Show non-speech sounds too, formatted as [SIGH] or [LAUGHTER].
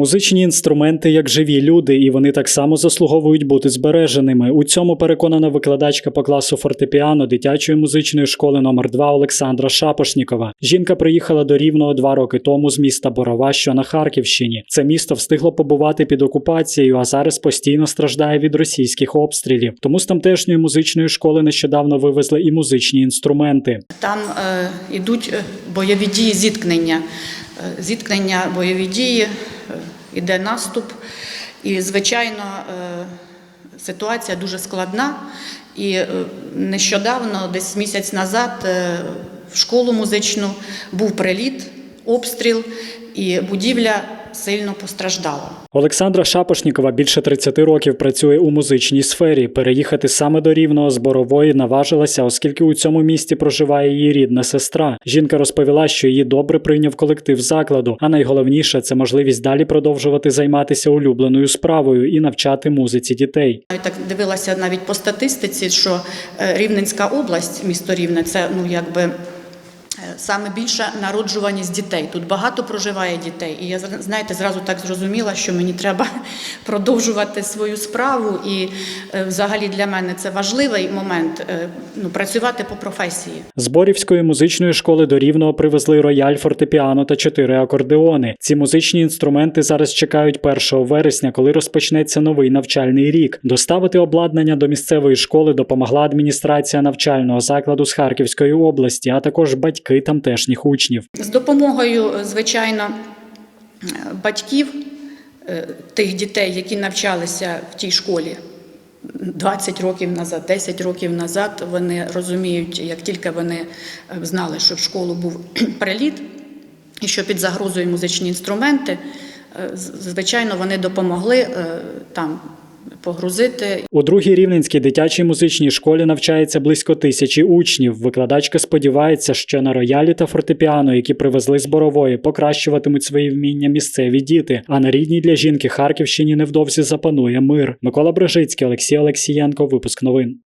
Музичні інструменти як живі люди, і вони так само заслуговують бути збереженими. У цьому переконана викладачка по класу фортепіано дитячої музичної школи номер 2 Олександра Шапошнікова. Жінка приїхала до Рівного два роки тому з міста Борова, що на Харківщині. Це місто встигло побувати під окупацією, а зараз постійно страждає від російських обстрілів. Тому з тамтешньої музичної школи нещодавно вивезли і музичні інструменти. Там е, йдуть е, бойові дії зіткнення. Е, Зіткнення, бойові дії, іде наступ. І, звичайно, е, ситуація дуже складна. І е, нещодавно, десь місяць назад, е, в школу музичну був приліт, обстріл, і будівля сильно постраждала. Олександра Шапошнікова більше 30 років працює у музичній сфері. Переїхати саме до рівного з Борової наважилася, оскільки у цьому місті проживає її рідна сестра. Жінка розповіла, що її добре прийняв колектив закладу, а найголовніше це можливість далі продовжувати займатися улюбленою справою і навчати музиці дітей. Я так дивилася навіть по статистиці, що е, Рівненська область, місто Рівне, це ну якби. Саме більша народжуваність дітей. Тут багато проживає дітей. І я знаєте, зразу так зрозуміла, що мені треба [LAUGHS] продовжувати свою справу. І е, взагалі для мене це важливий момент е, ну, працювати по професії. З Борівської музичної школи до Рівного привезли рояль, фортепіано та чотири акордеони. Ці музичні інструменти зараз чекають 1 вересня, коли розпочнеться новий навчальний рік. Доставити обладнання до місцевої школи допомогла адміністрація навчального закладу з Харківської області, а також батьки тамтешніх учнів. З допомогою, звичайно, батьків е, тих дітей, які навчалися в тій школі 20 років назад, 10 років назад, вони розуміють, як тільки вони е, знали, що в школу був [CLEARS THROAT] приліт і що під загрозою музичні інструменти, е, звичайно, вони допомогли там погрузити У другій рівненській дитячій музичній школі навчається близько тисячі учнів. Викладачка сподівається, що на роялі та фортепіано, які привезли з борової, покращуватимуть свої вміння місцеві діти. А на рідній для жінки Харківщині невдовзі запанує мир. Микола Брижицький, Олексій Олексієнко. Випуск новин.